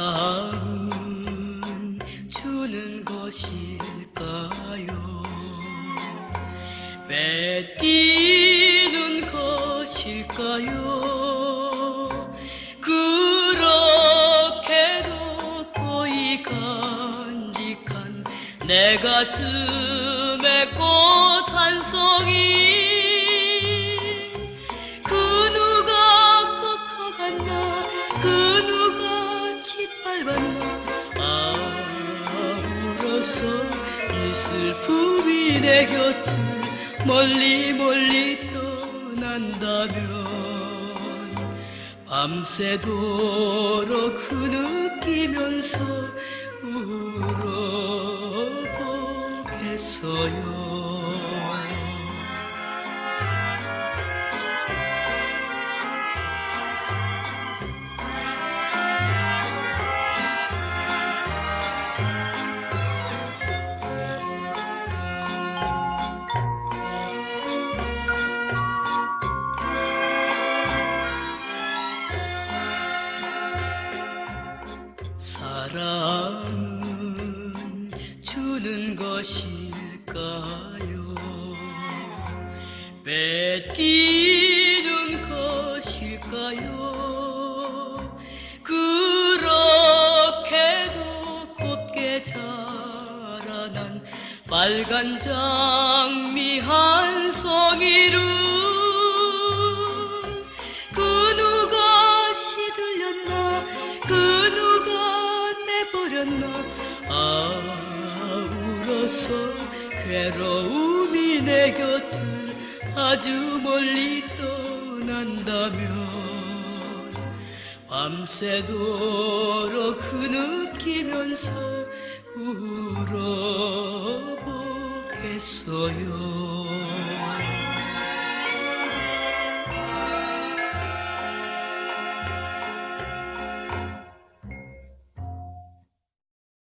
사랑은 주는 것일까요? 뺏기는 것일까요? 그렇게도 거의 간직한 내 가슴 아 울어서 이 슬픔이 내 곁을 멀리 멀리 떠난다면 밤새도록 흐느끼면서 울어보겠어요 사랑은 주는 것일까요? 뺏기는 것일까요? 그렇게도 곱게 자라난 빨간 장미 한 송이를 그 아 울어서 괴로움이 내 곁을 아주 멀리 떠난다면 밤새도록 흐느끼면서 울어보겠어요